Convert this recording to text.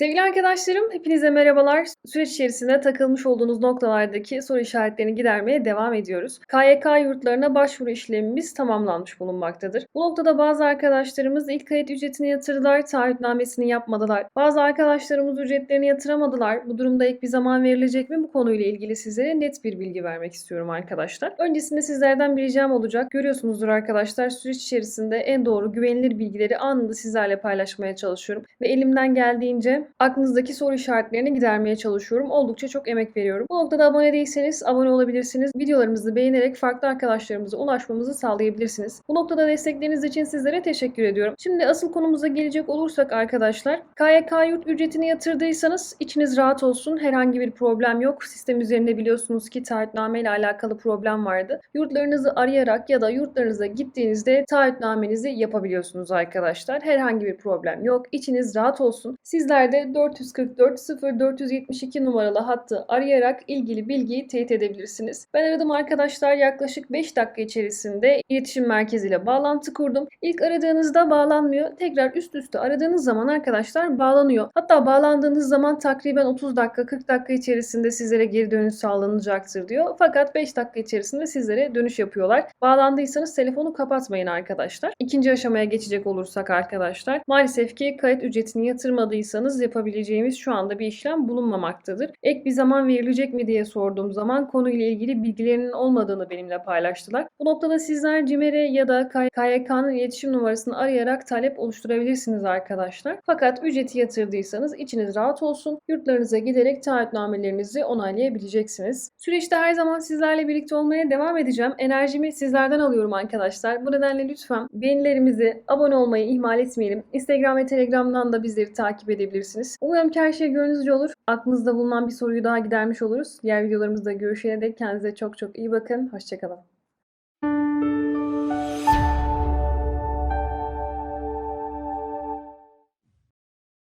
Sevgili arkadaşlarım, hepinize merhabalar. Süreç içerisinde takılmış olduğunuz noktalardaki soru işaretlerini gidermeye devam ediyoruz. KYK yurtlarına başvuru işlemimiz tamamlanmış bulunmaktadır. Bu noktada bazı arkadaşlarımız ilk kayıt ücretini yatırdılar, taahhütnamesini yapmadılar. Bazı arkadaşlarımız ücretlerini yatıramadılar. Bu durumda ek bir zaman verilecek mi? Bu konuyla ilgili sizlere net bir bilgi vermek istiyorum arkadaşlar. Öncesinde sizlerden bir ricam olacak. Görüyorsunuzdur arkadaşlar süreç içerisinde en doğru güvenilir bilgileri anında sizlerle paylaşmaya çalışıyorum. Ve elimden geldiğince aklınızdaki soru işaretlerini gidermeye çalışıyorum. Oldukça çok emek veriyorum. Bu noktada abone değilseniz abone olabilirsiniz. Videolarımızı beğenerek farklı arkadaşlarımıza ulaşmamızı sağlayabilirsiniz. Bu noktada destekleriniz için sizlere teşekkür ediyorum. Şimdi asıl konumuza gelecek olursak arkadaşlar, KYK yurt ücretini yatırdıysanız içiniz rahat olsun. Herhangi bir problem yok. Sistem üzerinde biliyorsunuz ki taahhütname ile alakalı problem vardı. Yurtlarınızı arayarak ya da yurtlarınıza gittiğinizde taahhütnamenizi yapabiliyorsunuz arkadaşlar. Herhangi bir problem yok. İçiniz rahat olsun. Sizler de 444 0472 numaralı hattı arayarak ilgili bilgiyi teyit edebilirsiniz. Ben aradım arkadaşlar yaklaşık 5 dakika içerisinde iletişim merkeziyle bağlantı kurdum. İlk aradığınızda bağlanmıyor. Tekrar üst üste aradığınız zaman arkadaşlar bağlanıyor. Hatta bağlandığınız zaman takriben 30 dakika 40 dakika içerisinde sizlere geri dönüş sağlanacaktır diyor. Fakat 5 dakika içerisinde sizlere dönüş yapıyorlar. Bağlandıysanız telefonu kapatmayın arkadaşlar. İkinci aşamaya geçecek olursak arkadaşlar maalesef ki kayıt ücretini yatırmadıysanız yapabileceğimiz şu anda bir işlem bulunmamaktadır. Ek bir zaman verilecek mi diye sorduğum zaman konuyla ilgili bilgilerinin olmadığını benimle paylaştılar. Bu noktada sizler CİMER'e ya da KYK'nın iletişim numarasını arayarak talep oluşturabilirsiniz arkadaşlar. Fakat ücreti yatırdıysanız içiniz rahat olsun. Yurtlarınıza giderek taahhütnamelerinizi onaylayabileceksiniz. Süreçte her zaman sizlerle birlikte olmaya devam edeceğim. Enerjimi sizlerden alıyorum arkadaşlar. Bu nedenle lütfen beğenilerimizi, abone olmayı ihmal etmeyelim. Instagram ve Telegram'dan da bizleri takip edebilirsiniz. Umuyorum ki her şey gönlünüzce olur. Aklınızda bulunan bir soruyu daha gidermiş oluruz. Diğer videolarımızda görüşene dek kendinize çok çok iyi bakın. Hoşçakalın.